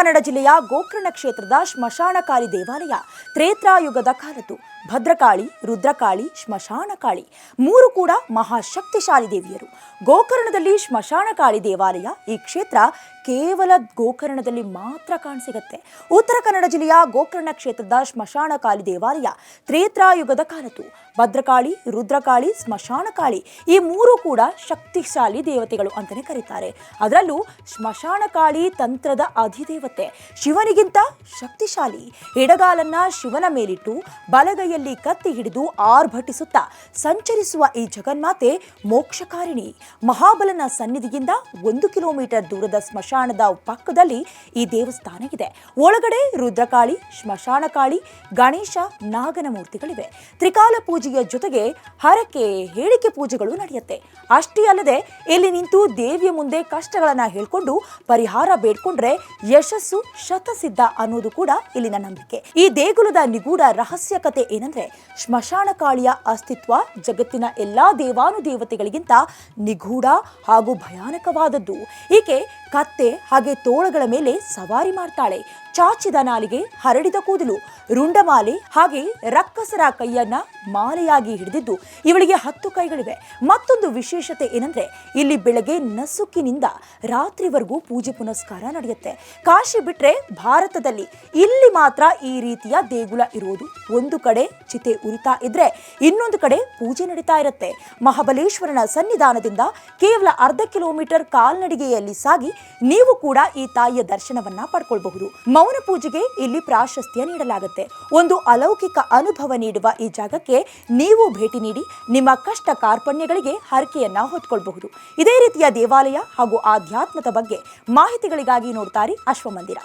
ಕನ್ನಡ ಜಿಲ್ಲೆಯ ಗೋಕರ್ಣ ಕ್ಷೇತ್ರದ ಸ್ಮಶಾನಕಾಳಿ ದೇವಾಲಯ ತ್ರೇತ್ರಾಯುಗದ ಕಾಲದ್ದು. ಭದ್ರಕಾಳಿ, ರುದ್ರಕಾಳಿ ಸ್ಮಶಾನಕಾಳಿ ಮೂರು ಕೂಡ ಮಹಾಶಕ್ತಿಶಾಲಿ ದೇವಿಯರು. ಗೋಕರ್ಣದಲ್ಲಿ ಸ್ಮಶಾನಕಾಳಿ ದೇವಾಲಯ, ಈ ಕ್ಷೇತ್ರ ಕೇವಲ ಗೋಕರ್ಣದಲ್ಲಿ ಮಾತ್ರ ಕಾಣಸಿಗತ್ತೆ. ಉತ್ತರ ಕನ್ನಡ ಜಿಲ್ಲೆಯ ಗೋಕರ್ಣ ಕ್ಷೇತ್ರದ ಸ್ಮಶಾನಕಾಳಿ ದೇವಾಲಯ ತ್ರೇತ್ರಾಯುಗದ ಕಾಲದ್ದು. ಭದ್ರಕಾಳಿ, ರುದ್ರಕಾಳಿ ಸ್ಮಶಾನಕಾಳಿ ಈ ಮೂರು ಕೂಡ ಶಕ್ತಿಶಾಲಿ ದೇವತೆಗಳು ಅಂತಲೇ ಕರೀತಾರೆ. ಅದರಲ್ಲೂ ಸ್ಮಶಾನಕಾಳಿ ತಂತ್ರದ ಅಧಿದೇವತೆ ಶಿವನಿಗಿಂತ ಶಕ್ತಿಶಾಲಿ. ಎಡಗಾಲನ್ನ ಶಿವನ ಮೇಲಿಟ್ಟು ಬಲಗೈಯಲ್ಲಿ ಕತ್ತಿ ಹಿಡಿದು ಆರ್ಭಟಿಸುತ್ತಾ ಸಂಚರಿಸುವ ಈ ಜಗನ್ಮಾತೆ ಮೋಕ್ಷಕಾರಿಣಿ. ಮಹಾಬಲನ ಸನ್ನಿಧಿಯಿಂದ ಒಂದು ಕಿಲೋಮೀಟರ್ ದೂರದ ಸ್ಮಶಾನದ ಪಕ್ಕದಲ್ಲಿ ಈ ದೇವಸ್ಥಾನ ಇದೆ. ಒಳಗಡೆ ರುದ್ರಕಾಳಿ, ಸ್ಮಶಾನಕಾಳಿ, ಗಣೇಶ ನಾಗನ ಮೂರ್ತಿಗಳಿವೆ ತ್ರಿಕಾಲ ಪೂಜೆಯ ಜೊತೆಗೆ ಹರಕೆ, ಹೇಳಿಕೆ ಪೂಜೆಗಳು ನಡೆಯುತ್ತೆ. ಅಷ್ಟೇ ಅಲ್ಲದೆ, ಇಲ್ಲಿ ನಿಂತು ದೇವಿಯ ಮುಂದೆ ಕಷ್ಟಗಳನ್ನ ಹೇಳ್ಕೊಂಡು, ಪರಿಹಾರ ಬೇಡ್ಕೊಂಡ್ರೆ ಯಶಸ್ಸು ಶತಸಿದ್ಧ ಅನ್ನೋದು ಕೂಡ ಇಲ್ಲಿನ ನಂಬಿಕೆ. ಈ ದೇಗುಲದ ನಿಗೂಢ ರಹಸ್ಯ ಕತೆ ಏನಂದ್ರೆ ಸ್ಮಶಾನಕಾಳಿಯ ಅಸ್ತಿತ್ವ ಜಗತ್ತಿನ ಎಲ್ಲಾ ದೇವಾನುದೇವತೆಗಳಿಗಿಂತ ನಿಗೂಢ ಹಾಗೂ ಭಯಾನಕವಾದದ್ದು. ಈಕೆ ಕತ್ತೆ ಹಾಗೆ ತೋಳಗಳ ಮೇಲೆ ಸವಾರಿ ಮಾಡ್ತಾಳೆ. ಚಾಚಿದ ನಾಲಿಗೆ ಹರಡಿದ ಕೂದಲು, ರುಂಡಮಾಲೆ ಹಾಗೆ ರಕ್ಕಸರ ಕೈಯನ್ನ ಮಾಲೆಯಾಗಿ ಹಿಡಿದಿದ್ದು ಇವಳಿಗೆ ಹತ್ತು ಕೈಗಳಿವೆ. ಮತ್ತೊಂದು ವಿಶೇಷತೆ ಏನಂದ್ರೆ, ಇಲ್ಲಿ ಬೆಳಗ್ಗೆ ನಸುಕಿನಿಂದ ರಾತ್ರಿವರೆಗೂ ಪೂಜೆ ಪುನಸ್ಕಾರ ನಡೆಯುತ್ತೆ. ಕಾಶಿ ಬಿಟ್ರೆ ಭಾರತದಲ್ಲಿ ಇಲ್ಲಿ ಮಾತ್ರ ಈ ರೀತಿಯ ದೇಗುಲ ಇರುವುದು ಒಂದು ಕಡೆ ಚಿತೆ ಉರಿತಾ ಇದ್ರೆ ಇನ್ನೊಂದು ಕಡೆ ಪೂಜೆ ನಡೀತಾ ಇರುತ್ತೆ. ಮಹಾಬಲೇಶ್ವರನ ಸನ್ನಿಧಾನದಿಂದ ಕೇವಲ ಅರ್ಧ ಕಿಲೋಮೀಟರ್ ಕಾಲ್ನಡಿಗೆಯಲ್ಲಿ ಸಾಗಿ ನೀವು ಕೂಡ ಈ ತಾಯಿಯ ದರ್ಶನವನ್ನ ಪಡ್ಕೊಳ್ಬಹುದು. ಮೌನ ಪೂಜೆಗೆ ಇಲ್ಲಿ ಪ್ರಾಶಸ್ತ್ಯ ನೀಡಲಾಗುತ್ತೆ. ಒಂದು ಅಲೌಕಿಕ ಅನುಭವ ನೀಡುವ ಈ ಜಾಗಕ್ಕೆ ನೀವು ಭೇಟಿ ನೀಡಿ ನಿಮ್ಮ ಕಷ್ಟ ಕಾರ್ಪಣ್ಯಗಳಿಗೆ ಹರಕೆಯನ್ನ ಹೊತ್ಕೊಳ್ಬಹುದು. ಇದೇ ರೀತಿಯ ದೇವಾಲಯ ಹಾಗೂ ಆಧ್ಯಾತ್ಮದ ಬಗ್ಗೆ ಮಾಹಿತಿಗಳಿಗಾಗಿ ನೋಡ್ತಾರೆ ಅಶ್ವಮಂದಿರ.